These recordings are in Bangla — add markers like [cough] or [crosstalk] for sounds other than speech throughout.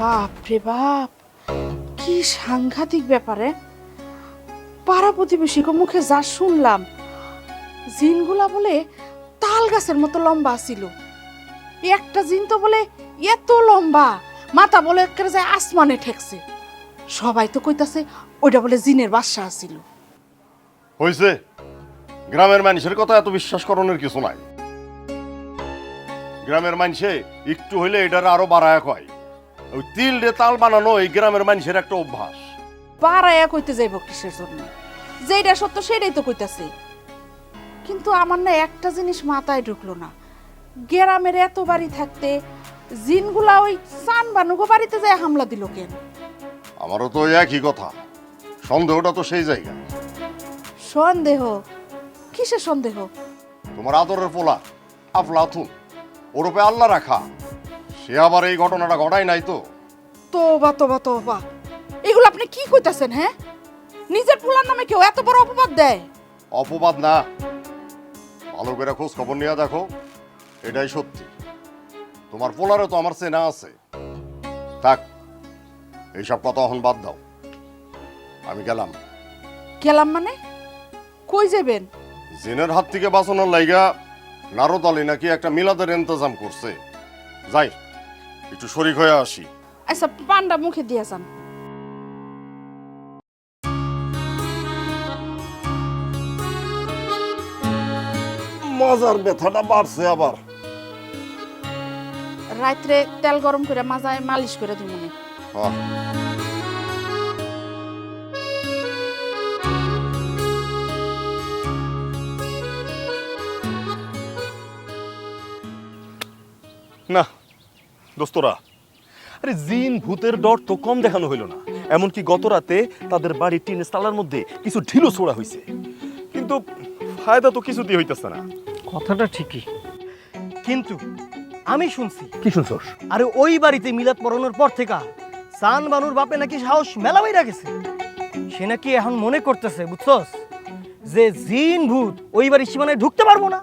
বাপ রে বাপ, কি সাংঘাতিক ব্যাপারে পাড়া প্রতিবেশীকে মুখে যা শুনলাম, জিনগুলা বলে তাল গাছের মতো লম্বা ছিল একটা জিন তো বলে এত লম্বা, মাথা বলে যায় আসমানে ঠেকছে। সবাই তো কইতাছে ওইটা বলে জিনের বাসা আছিল। হয়েছে গ্রামের মানুষের কথা এত বিশ্বাস করণের কিছু নাই। গ্রামের মানুষে একটু হইলে এটার আরও বাড়ায় কয়। ওই তিল দিয়ে তাল বানানো এই গ্রামের মানুষের একটা অভ্যাস। পাড়ায়া কইতে যাইব কিসের জন্য? যেটা সত্য সেটাই তো কইতাছে। কিন্তু আমার না একটা জিনিস মাথায় ঢুকলো না। গ্রামের এত বাড়ি থাকতে জিনগুলা ওই চান বানুগো বাড়িতে যায় হামলা দিল কেন? আমারও তো একই কথা। সন্দেহটা তো সেই জায়গায় সন্দেহ? কিসের সন্দেহ? তোমার আদরের পোলা আফলাথুন ওরূপে আল্লাহ রাখা। সে আবার এই ঘটনাটা ঘটায় নাই তো। তোবা তোবা তোবা। এগুলো আপনি কি কইতাছেন হ্যাঁ? নিজের পোলার নামে কেউ এত বড় অপবাদ দেয়? অপবাদ না। ভালো করে খোঁজ খবর নিয়ে দেখো। এটাই সত্যি। তোমার পোলারে তো আমার চেনা আছে। থাক এইসব কথা এখন বাদ দাও। আমি গেলাম। গেলাম মানে? কই যাবেন? জেনের হাত থেকে বাঁচানোর লাইগা নারদ আলী নাকি একটা মিলাদের ইন্তজাম করছে। যাই। একটু শরিক হয়ে আসি। আচ্ছা পান্ডা মুখে দিয়ে যান। মজার ব্যথাটা বাড়ছে আবার। রাত্রে তেল গরম করে মাজায় মালিশ করে দিমুনি আহ, না দোস্তরা আরে জিন ভূতের ডর তো কম দেখানো হইল না। এমনকি গত রাতে তাদের বাড়ির টিনের তালার মধ্যে কিছু ঢিলো ছোড়া হয়েছে কিন্তু ফায়দা তো কিছুতেই হইতেছে না। কথাটা ঠিকই। কিন্তু আমি শুনছি কি শুনছস? আরে ওই বাড়িতে মিলাদ পড়ানোর পর থেকে সান বানুর বাপে নাকি সাহস মেলা বাইরা গেছে। সে নাকি এখন মনে করতেছে বুঝছস? যে জিন ভূত ওই বাড়ির সীমানায় ঢুকতে পারব না।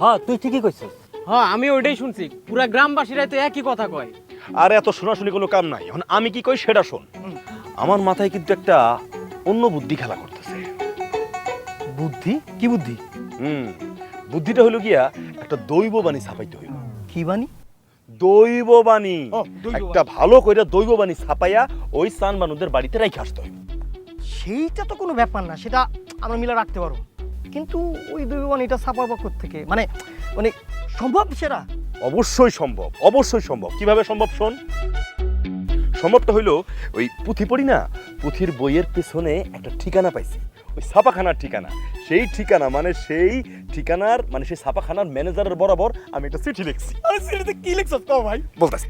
হ্যাঁ তুই ঠিকই কইছিস। হ্যাঁ আমি ওইটাই শুনছি। পুরা গ্রামবাসীরাই তো একই কথা কয়। আর এত শোনাশুনি কোনো কাম নাই। এখন আমি কি কই সেটা শোন। আমার মাথায় কিন্তু একটা অন্য বুদ্ধি খেলা করতেছে। বুদ্ধি? কি বুদ্ধি? হুম বুদ্ধিটা হলো গিয়া একটা দৈব বাণী ছাপাইতে হইল কি বানি দৈব বাণী। দৈব একটা ভালো কইরা দৈব বাণী ছাপাইয়া ওই সান মানুষদের বাড়িতে রাইখে আসতে হইব। সেইটা তো কোনো ব্যাপার না সেটা আমরা মিলা রাখতে পারব। কিন্তু ওই এটা ছাপার পক্ষ থেকে মানে মানে সম্ভব সেটা? অবশ্যই সম্ভব অবশ্যই সম্ভব। কীভাবে সম্ভব শোন? সম্ভবটা হইল ওই পুঁথি পড়ি না পুঁথির বইয়ের পেছনে একটা ঠিকানা পাইছি। ওই ছাপাখানার ঠিকানা। সেই ঠিকানা মানে সেই ঠিকানার মানে সেই ছাপাখানার ম্যানেজারের বরাবর আমি একটা চিঠি লিখছি। সিলেতে কি লিখছস তো ভাই? বলতেছি।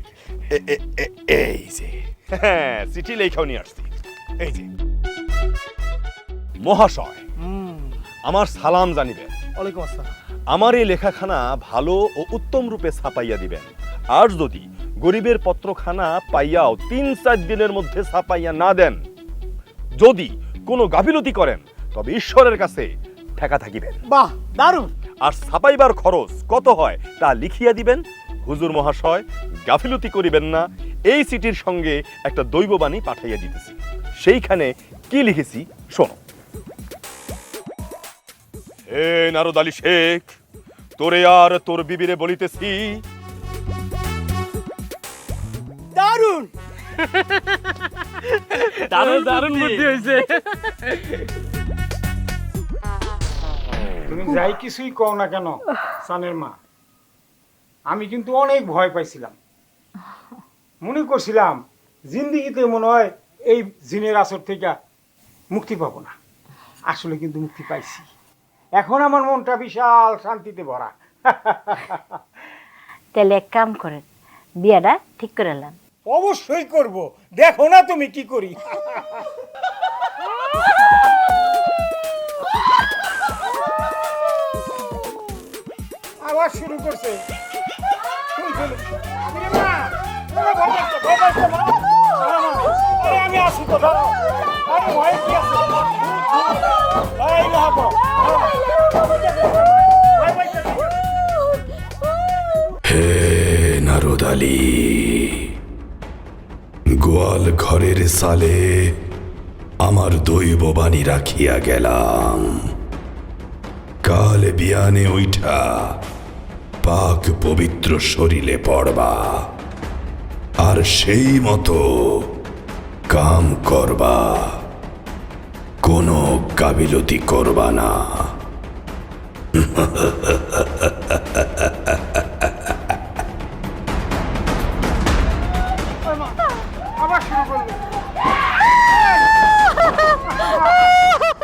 এই যে। হ্যাঁ চিঠি লেখাও নিয়ে আসছি। এই যে। মহাশয় আমার সালাম জানিবেন। ওয়ালাইকুম আসসালাম। আমার এই লেখাখানা ভালো ও উত্তম রূপে ছাপাইয়া দিবেন। আর যদি গরিবের পত্রখানা পাইয়াও তিন চার দিনের মধ্যে ছাপাইয়া না দেন যদি কোনো গাফিলতি করেন তবে ঈশ্বরের কাছে ঠেকা থাকিবেন। বাহ দারুণ! আর ছাপাইবার খরচ কত হয় তা লিখিয়া দিবেন। হুজুর মহাশয় গাফিলতি করিবেন না এই চিঠির সঙ্গে একটা দৈববাণী পাঠাইয়া দিতেছি। সেইখানে কি লিখেছি শোনো। হে নারদ আলী শেখ তোরে আর তোর বিবিরে বলিতেছি। দারুণ! [laughs] দারুণ দারুণ বুদ্ধি। হয়েছে তুমি যাই কিছুই কও না কেন সানের মা। আমি কিন্তু অনেক ভয় পাইছিলাম। মনে করছিলাম জিন্দিগিতে মনে হয় এই জিনের আসর থেকে মুক্তি পাবো না। আসলে কিন্তু মুক্তি পাইছি। এখন আমার মনটা বিশাল শান্তিতে ভরা। তাহলে এক কাম করেন বিয়াটা ঠিক করে এলাম অবশ্যই করব। দেখো না তুমি কি করি। আবার শুরু করছে। কিরে আমি আসি তো। আরে ভয় কি আছে? হে নারদ আলী, গোয়াল ঘরের সালে আমার দৈব বাণী রাখিয়া গেলাম। কাল বিয়ানে উঠা পাক পবিত্র শরীরে পড়বা, আর সেই মতো কাম করবা। কোনো কাবিলতি করবা না।